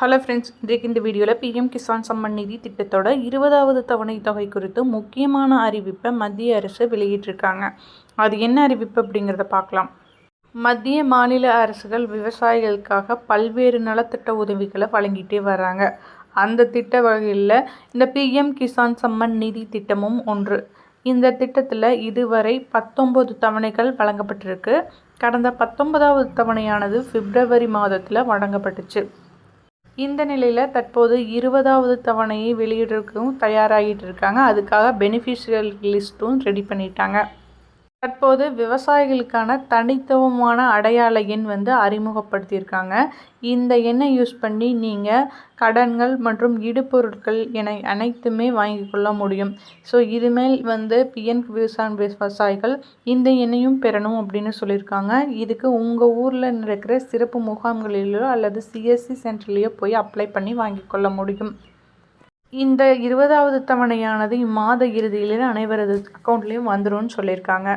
Hello friends இன்றைக்கு இந்த வீடியோவில் பிஎம் கிசான் சம்மன் நிதி திட்டத்தோட இருபதாவது தவணை தொகை குறித்து முக்கியமான அறிவிப்பை மத்திய அரசு வெளியிட்டிருக்காங்க. அது என்ன அறிவிப்பு அப்படிங்கிறத பார்க்கலாம். மத்திய மாநில அரசுகள் விவசாயிகளுக்காக பல்வேறு நலத்திட்ட உதவிகளை வழங்கிட்டே வராங்க. அந்த திட்ட வகையில் இந்த பிஎம் கிசான் சம்மன் நிதி திட்டமும் ஒன்று. இந்த திட்டத்தில் இதுவரை பத்தொம்பது தவணைகள் வழங்கப்பட்டிருக்கு. கடந்த பத்தொன்பதாவது தவணையானது பிப்ரவரி மாதத்தில் வழங்கப்பட்டுச்சு. இந்த நிலையில் தற்போது இருபதாவது தவணையை வெளியிடறதுக்கும் தயாராகிட்டு இருக்காங்க. அதுக்காக பெனிஃபிஷியல் லிஸ்ட்டும் ரெடி பண்ணிட்டாங்க. தற்போது விவசாயிகளுக்கான தனித்துவமான அடையாள எண் வந்து அறிமுகப்படுத்தியிருக்காங்க. இந்த எண்ணை யூஸ் பண்ணி நீங்கள் கடன்கள் மற்றும் இடுபொருட்கள் என அனைத்துமே வாங்கி கொள்ள முடியும். ஸோ இதுமேல் வந்து பிஎன் விவசாய விவசாயிகள் இந்த எண்ணையும் பெறணும் அப்படின்னு சொல்லியிருக்காங்க. இதுக்கு உங்கள் ஊரில் இருக்கிற சிறப்பு முகாம்களிலோ அல்லது சிஎஸ்சி சென்டர்லேயோ போய் அப்ளை பண்ணி வாங்கி கொள்ள முடியும். இந்த இருபதாவது தவணையானது இம்மாத இறுதியில் அனைவரது அக்கௌண்ட்லேயும் வந்துடும் சொல்லியிருக்காங்க.